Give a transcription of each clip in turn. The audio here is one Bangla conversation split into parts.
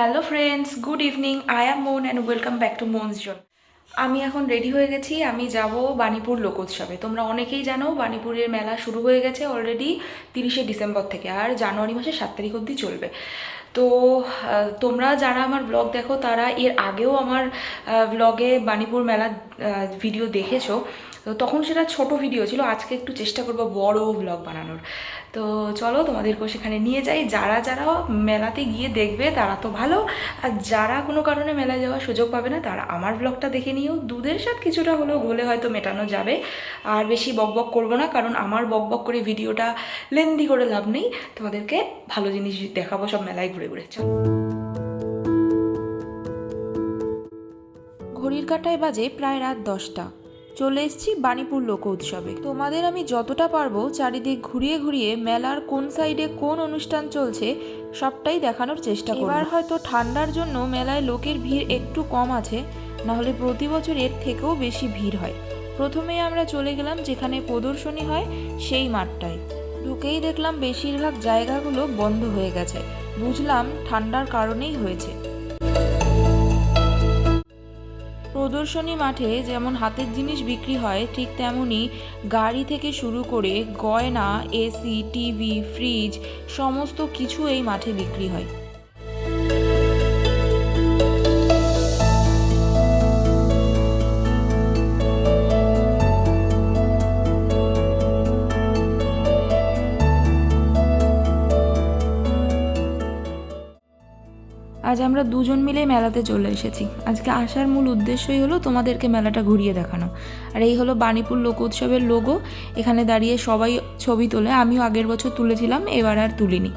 Hello friends good evening I am Mon and welcome back to Mon's zone আমি এখন রেডি হয়ে গেছি, আমি যাব বাণীপুর লোকোৎসবে। তোমরা অনেকেই জানো বাণীপুরের মেলা শুরু হয়ে গেছে অলরেডি তিরিশে ডিসেম্বর থেকে, আর জানুয়ারি মাসের সাত তারিখ অবধি চলবে। তো তোমরা যারা আমার ব্লগ দেখো, তারা এর আগেও আমার ব্লগে বাণীপুর মেলার ভিডিও দেখেছ। তো তখন সেটা ছোট ভিডিও ছিল, আজকে একটু চেষ্টা করব বড় ব্লগ বানানোর। তো চলো তোমাদেরকেও সেখানে নিয়ে যাই। যারা যারা মেলাতে গিয়ে দেখবে তারা তো ভালো। আর যারা কোনো কারণে মেলায় যাওয়ার সুযোগ পাবে না, তারা আমার ব্লগটা দেখে নিয়েও দুধের সাথে কিছুটা হলেও গলে হয়তো মেটানো যাবে। আর বেশি বকবক করব না, কারণ আমার বকবক করে ভিডিওটা লেন্দি করে লাভ নেই। তোমাদেরকে ভালো জিনিস দেখাবো সব মেলায় ঘুরে ঘুরে। চলো। ঘড়ির কাঁটায় বাজে প্রায় রাত দশটা। চলে এসেছি বাণীপুর লোক উৎসবে। তোমাদের আমি যতটা পারব চারিদিক ঘুরিয়ে ঘুরিয়ে মেলার কোন সাইডে কোন অনুষ্ঠান চলছে সবটাই দেখানোর চেষ্টা করব। এবার হয়তো ঠান্ডার জন্য মেলায় লোকের ভিড় একটু কম আছে না হলে প্রতি বছর এর থেকেও বেশি ভিড় হয়। প্রথমে আমরা চলে গেলাম যেখানে প্রদর্শনী হয় সেই মাঠটায়। ঢুকেই দেখলাম বেশিরভাগ জায়গাগুলো বন্ধ হয়ে গেছে। বুঝলাম ঠান্ডার কারণেই হয়েছে। প্রদর্শনী মাঠে যেমন হাতের জিনিস বিক্রি হয়, ঠিক তেমনই গাড়ি থেকে শুরু করে গয়না, এসি, টিভি, ফ্রিজ, সমস্ত কিছু এই মাঠে বিক্রি হয়। আজ আমরা দুজন মিলে মেলাতে চলে এসেছি। আজকে আসার মূল উদ্দেশ্যই হলো তোমাদেরকে মেলাটা ঘুরিয়ে দেখানো। আর এই হলো বাণীপুর লোক উৎসবের লোগো এখানে দাঁড়িয়ে সবাই ছবি তোলে। আমিও আগের বছর তুলেছিলাম, এবার আর তুলিনি।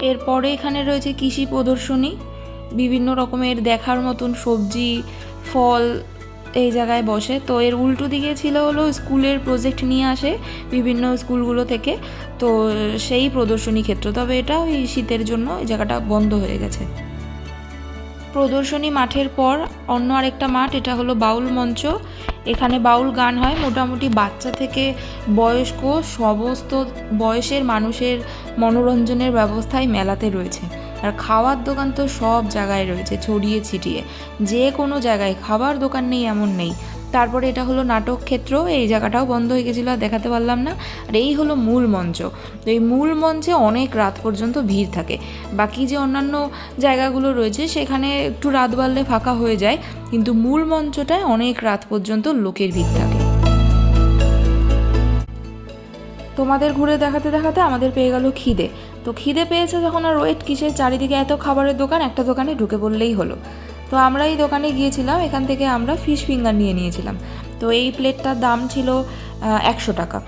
এরপরে এখানে রয়েছে কৃষি প্রদর্শনী। বিভিন্ন রকমের দেখার মতন সবজি, ফল এই জায়গায় বসে। তো এর উল্টো দিকে ছিল হলো স্কুলের প্রজেক্ট নিয়ে আসে বিভিন্ন স্কুলগুলো থেকে। তো সেই প্রদর্শনী ক্ষেত্র। তবে এটা ওই শীতের জন্য এই জায়গাটা বন্ধ হয়ে গেছে। প্রদর্শনী মাঠের পর অন্য আরেকটা মাঠ, এটা হলো বাউল মঞ্চ। এখানে বাউল গান হয়। মোটামুটি বাচ্চা থেকে বয়স্ক সমস্ত বয়সের মানুষের মনোরঞ্জনের ব্যবস্থাই মেলাতে রয়েছে। আর খাওয়ার দোকান তো সব জায়গায় রয়েছে, ছড়িয়ে ছিটিয়ে। যে কোনো জায়গায়, খাবার দোকান নেই, এমন নেই। তারপরে এটা হলো নাটক ক্ষেত্র, এই জায়গাটাও বন্ধ হয়ে গেছিল, আর দেখাতে পারলাম না। আর এই হলো মূল মঞ্চ। এই মূল মঞ্চে অনেক রাত পর্যন্ত ভিড় থাকে। বাকি যে অন্যান্য জায়গাগুলো রয়েছে, সেখানে একটু রাত বাড়লে ফাঁকা হয়ে যায়। কিন্তু মূল মঞ্চটায় অনেক রাত পর্যন্ত লোকের ভিড় থাকে। তোমাদের ঘুরে দেখাতে দেখাতে আমাদের পেয়ে গেল খিদে। তো খিদে পেয়েছে যখন আর ওয়েট কিসের? চারিদিকে এত খাবারের দোকান, একটা দোকানে ঢুকে পড়লেই হলো। তো আমরা এই দোকানে গিয়েছিলাম, এখান থেকে আমরা ফিশ ফিঙ্গার নিয়ে নিয়েছিলাম। তো এই প্লেটটার দাম ছিল একশো টাকা।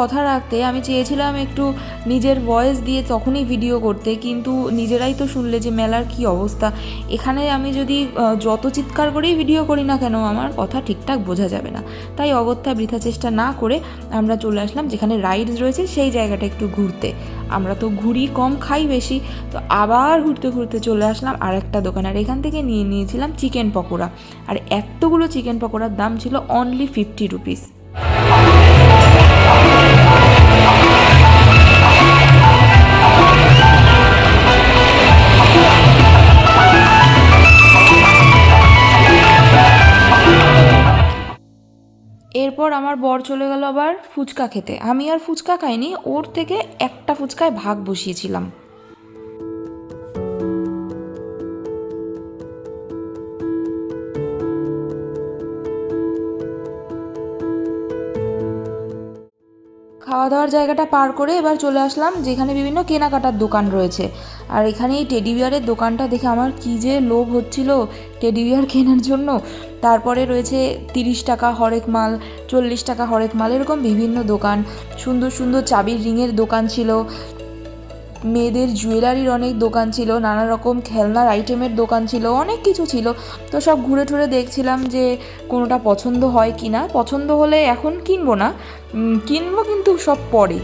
কথা রাখতে, আমি চেয়েছিলাম একটু নিজের ভয়েস দিয়ে তখনই ভিডিও করতে, কিন্তু নিজেরাই তো শুনলে যে মেলার কি অবস্থা। এখানে আমি যদি যত চিৎকার করেই ভিডিও করি না কেন, আমার কথা ঠিকঠাক বোঝা যাবে না। তাই অগত্যা বৃথা চেষ্টা না করে আমরা চলে আসলাম যেখানে রাইডস রয়েছে, সেই জায়গাটা একটু ঘুরতে। আমরা তো ঘুরি কম খাই বেশি, তো আবার ঘুরতে ঘুরতে চলে আসলাম আর একটা দোকান। আর এখান থেকে নিয়ে নিয়েছিলাম চিকেন পকোড়া। আর এতগুলো চিকেন পকোড়ার দাম ছিল অনলি ফিফটি রুপিস এরপর আমার বর চলে গেল আবার ফুচকা খেতে। আমি আর ফুচকা খাইনি, ওর থেকে একটা ফুচকায় ভাগ বসিয়েছিলাম। খাওয়া দাওয়ার জায়গাটা পার করে এবার চলে আসলাম, যেখানে বিভিন্ন কেনাকাটার দোকান রয়েছে। আর এখানে এই টেডি বিয়ারের দোকানটা দেখে আমার কী যে লোভ হচ্ছিল টেডি বিয়ার কেনার জন্য। তারপরে রয়েছে তিরিশ টাকা হরেক মাল, চল্লিশ টাকা হরেক মাল, এরকম বিভিন্ন দোকান। সুন্দর সুন্দর চাবির রিংয়ের দোকান ছিল। মেয়েদের জুয়েলারির অনেক দোকান ছিল নানা রকম খেলনার আইটেমের দোকান ছিল, অনেক কিছু ছিল। তো সব ঘুরে টুরে দেখছিলাম যে কোনোটা পছন্দ হয় কি না পছন্দ হলে এখন কিনবো না। কিনবো কিন্তু সব পরে।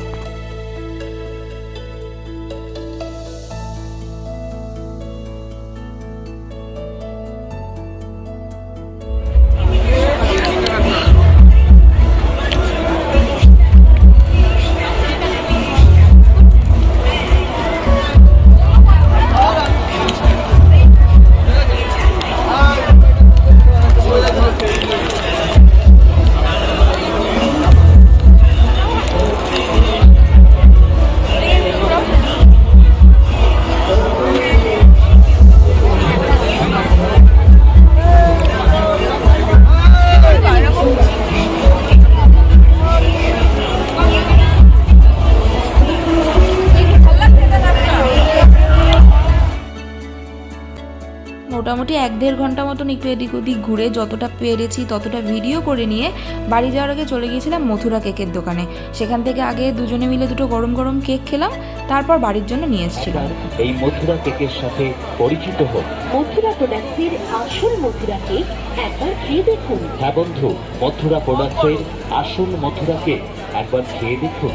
মোটামুটি এক দেড় ঘণ্টা মতন একটু এদিক ওদিক ঘুরে যতটা পেরেছি ততটা ভিডিও করে নিয়ে বাড়ি যাওয়ার আগে চলে গিয়েছিলাম মথুরা কেকের দোকানে। সেখান থেকে আগে দুজনে মিলে দুটো গরম গরম কেক খেলাম তারপর বাড়ির জন্য নিয়ে এসেছিলাম। এই মথুরা কেকের সাথে পরিচিত হোক। মথুরা প্রোডাক্টসের আসল মথুরা কেক একবার খেয়ে দেখুন। হ্যাঁ বন্ধু মথুরা প্রোডাক্টের আসল মথুরা কেক একবার খেয়ে দেখুন।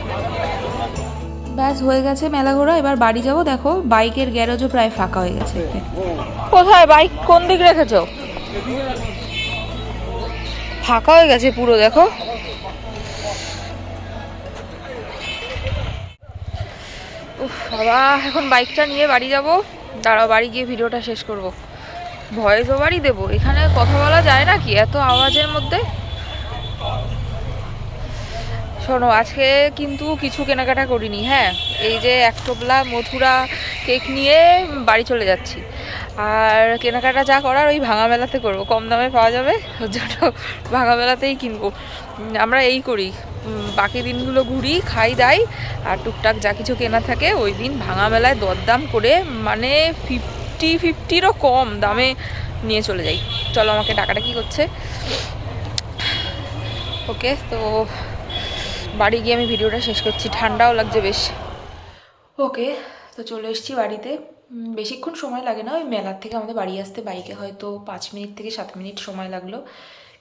ব্যাস, হয়ে গেছে মেলা ঘোরা। এবার বাড়ি যাব। দেখো, বাইকের গ্যারেজও প্রায় ফাঁকা হয়ে গেছে। কোথায়? বাইক কোন দিক রেখেছ? ফাঁকা হয়ে গেছে পুরো, দেখো। উফ, বাবা, এখন বাইকটা নিয়ে বাড়ি যাব। দাঁড়াও, বাড়ি গিয়ে ভিডিওটা শেষ করব। ভয়েস ওভারই দেবো। এখানে কথা বলা যায় না কি? এত আওয়াজের মধ্যে শোনো, আজকে কিন্তু কিছু কেনাকাটা করিনি হ্যাঁ? এই যে এক টোপলা মথুরা কেক নিয়ে বাড়ি চলে যাচ্ছি। আর কেনাকাটা যা করার ওই ভাঙা মেলাতে করব, কম দামে পাওয়া যাবে, ওর জন্য ভাঙা মেলাতেই কিনবো। আমরা এই করি বাকি দিনগুলো ঘুরি, খাই, দাই, আর টুকটাক যা কিছু কেনা থাকে, ওই দিন ভাঙা মেলায় দরদাম করে মানে ফিফটি ফিফটিরও কম দামে নিয়ে চলে যাই। চলো, আমাকে টাকাটা কি করছে। ওকে, তো বাড়ি গিয়ে আমি ভিডিওটা শেষ করছি। ঠান্ডাও লাগছে বেশ। ওকে, তো চলে এসেছি বাড়িতে। বেশিক্ষণ সময় লাগে না, ওই মেলার থেকে আমাদের বাড়ি আসতে। বাইকে হয়তো পাঁচ মিনিট থেকে সাত মিনিট সময় লাগল।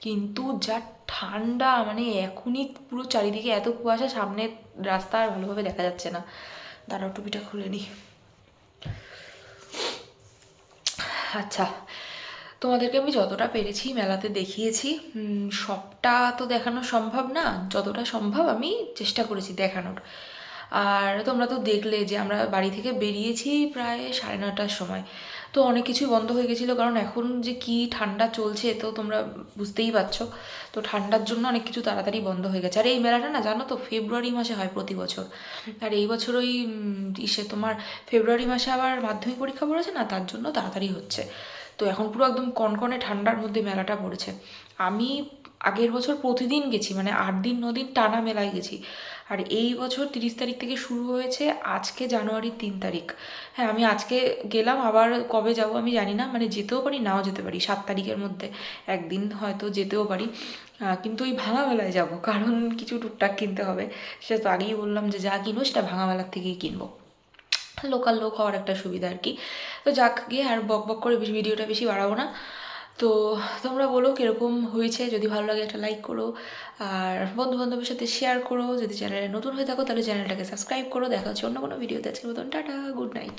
কিন্তু যা ঠান্ডা মানে এখনই পুরো চারিদিকে এত কুয়াশা, সামনে রাস্তা আর ভালোভাবে দেখা যাচ্ছে না। দাঁড়াও, টুপিটা খুলে নি। আচ্ছা তোমাদেরকে আমি যতটা পেরেছি মেলাতে দেখিয়েছি সবটা তো দেখানো সম্ভব না, যতটা সম্ভব আমি চেষ্টা করেছি দেখানোর। আর তোমরা তো দেখলে যে আমরা বাড়ি থেকে বেরিয়েছি প্রায় সাড়ে নটার সময়। তো অনেক কিছুই বন্ধ হয়ে গেছিল, কারণ এখন যে কি ঠান্ডা চলছে তো তোমরা বুঝতেই পারছ। তো ঠান্ডার জন্য অনেক কিছু তাড়াতাড়ি বন্ধ হয়ে গেছে। আর এই মেলাটা না জানো তো ফেব্রুয়ারি মাসে হয় প্রতি বছর। আর এই বছর ওই ইসে তোমার ফেব্রুয়ারি মাসে আবার মাধ্যমিক পরীক্ষা পড়েছে না, তার জন্য তাড়াতাড়ি হচ্ছে। তো এখন পুরো একদম কনকনে ঠান্ডার মধ্যে মেলাটা পড়েছে। আমি আগের বছর প্রতিদিন গেছি মানে আট দিন, ন দিন টানা মেলায় গেছি। আর এই বছর তিরিশ তারিখ থেকে শুরু হয়েছে, আজকে জানুয়ারির তিন তারিখ। হ্যাঁ আমি আজকে গেলাম, আবার কবে যাব আমি জানি না মানে যেতেও পারি, নাও যেতে পারি, সাত তারিখের মধ্যে। একদিন হয়তো যেতেও পারি। কিন্তু ওই ভাঙা মেলায় যাব, কারণ কিছু টুকটাক কিনতে হবে। সেটা তো আগেই বললাম যে যা কিনবো, সেটা ভাঙা মেলার থেকেই কিনবো। লোকাল লোক হওয়ার একটা সুবিধা আর কি। তো যাক, গিয়ে আর বক বক করে ভিডিওটা বেশি বাড়াবো না। তো তোমরা বলো কীরকম হয়েছে, যদি ভালো লাগে একটা লাইক করো। আর বন্ধু বান্ধবের সাথে শেয়ার করো। যদি চ্যানেলে নতুন হয়ে থাকো, তাহলে চ্যানেলটাকে সাবস্ক্রাইব করো। দেখা হচ্ছে অন্য কোনো ভিডিওতে আজকের মতন, টাটা গুড নাইট